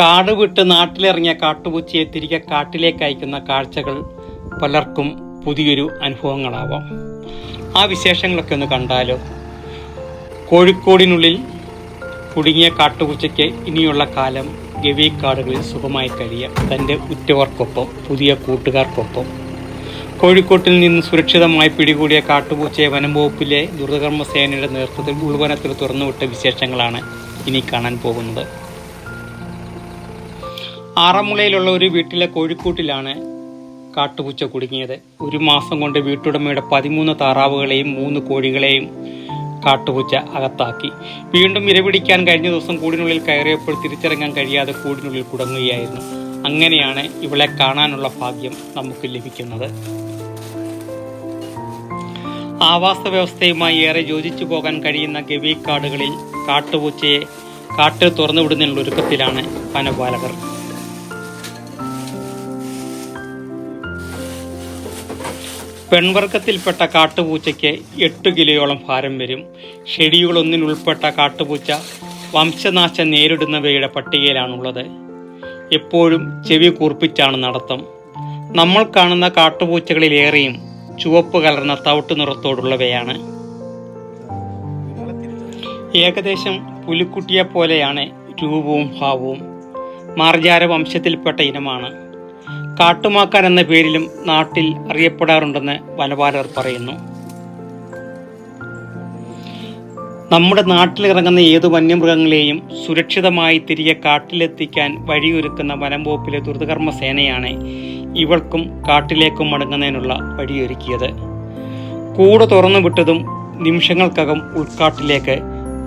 കാട് വിട്ട് നാട്ടിലിറങ്ങിയ കാട്ടുപൂച്ചയെ തിരികെ കാട്ടിലേക്ക് അയക്കുന്ന കാഴ്ചകൾ പലർക്കും പുതിയൊരു അനുഭവങ്ങളാവാം. ആ വിശേഷങ്ങളൊക്കെ ഒന്ന് കണ്ടാലോ? കോഴിക്കോടിനുള്ളിൽ കുടുങ്ങിയ കാട്ടുപൂച്ചയ്ക്ക് ഇനിയുള്ള കാലം ഗവിക്കാടുകളിൽ സുഖമായി കഴിയാം. തന്റെ ഉറ്റവർക്കൊപ്പം പുതിയ കൂട്ടുകാർക്കൊപ്പം. കോഴിക്കോട്ടിൽ നിന്ന് സുരക്ഷിതമായി പിടികൂടിയ കാട്ടുപൂച്ചയെ വനം വകുപ്പിലെ സേനയുടെ നേതൃത്വത്തിൽ ഉൾവനത്തിൽ തുറന്നുവിട്ട വിശേഷങ്ങളാണ് ഇനി കാണാൻ പോകുന്നത്. ആറന്മുളയിലുള്ള ഒരു വീട്ടിലെ കോഴിക്കൂട്ടിലാണ് കാട്ടുപൂച്ച കുടുങ്ങിയത്. ഒരു മാസം കൊണ്ട് വീട്ടുടമയുടെ പതിമൂന്ന് താറാവുകളെയും മൂന്ന് കോഴികളെയും കാട്ടുപൂച്ച അകത്താക്കി. വീണ്ടും ഇരപിടിക്കാൻ കഴിഞ്ഞ ദിവസം കൂടിനുള്ളിൽ കയറിയപ്പോൾ തിരിച്ചിറങ്ങാൻ കഴിയാതെ കൂടിനുള്ളിൽ കുടങ്ങുകയായിരുന്നു. അങ്ങനെയാണ് ഇവളെ കാണാനുള്ള ഭാഗ്യം നമുക്ക് ലഭിക്കുന്നത്. ആവാസ വ്യവസ്ഥയുമായി ഏറെ യോജിച്ചു പോകാൻ കഴിയുന്ന ഗവി കാടുകളിൽ കാട്ടുപൂച്ചയെ കാട്ടിൽ തുറന്നുവിടുന്നതിനുള്ള ഒരുക്കത്തിലാണ് വനപാലകർ. പെൺവർഗത്തിൽപ്പെട്ട കാട്ടുപൂച്ചയ്ക്ക് എട്ട് കിലോയോളം ഭാരം വരും. ഉൾപ്പെട്ട കാട്ടുപൂച്ച വംശനാശം നേരിടുന്നവയുടെ പട്ടികയിലാണുള്ളത്. എപ്പോഴും ചെവി കൂർപ്പിച്ചാണ് നടത്തം. നമ്മൾ കാണുന്ന കാട്ടുപൂച്ചകളിലേറെയും ചുവപ്പ് കലർന്ന തവിട്ട് നിറത്തോടുള്ളവയാണ്. ഏകദേശം പുലിക്കുട്ടിയെ പോലെയാണ് രൂപവും ഭാവവും. മാർജാര വംശത്തിൽപ്പെട്ട ഇനമാണ്. കാട്ടുമാക്കാൻ എന്ന പേരിലും നാട്ടിൽ അറിയപ്പെടാറുണ്ടെന്ന് വനപാലകർ പറയുന്നു. നമ്മുടെ നാട്ടിലിറങ്ങുന്ന ഏതു വന്യമൃഗങ്ങളെയും സുരക്ഷിതമായി തിരികെ കാട്ടിലെത്തിക്കാൻ വഴിയൊരുക്കുന്ന വനം വകുപ്പിലെ ദുരിതകർമ്മ സേനയാണ് ഇവൾക്കും കാട്ടിലേക്കും മടങ്ങുന്നതിനുള്ള വഴിയൊരുക്കിയത്. കൂട് തുറന്നു വിട്ടതും നിമിഷങ്ങൾക്കകം ഉൾക്കാട്ടിലേക്ക്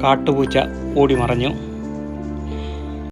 കാട്ടുപൂച്ച ഓടിമറഞ്ഞു.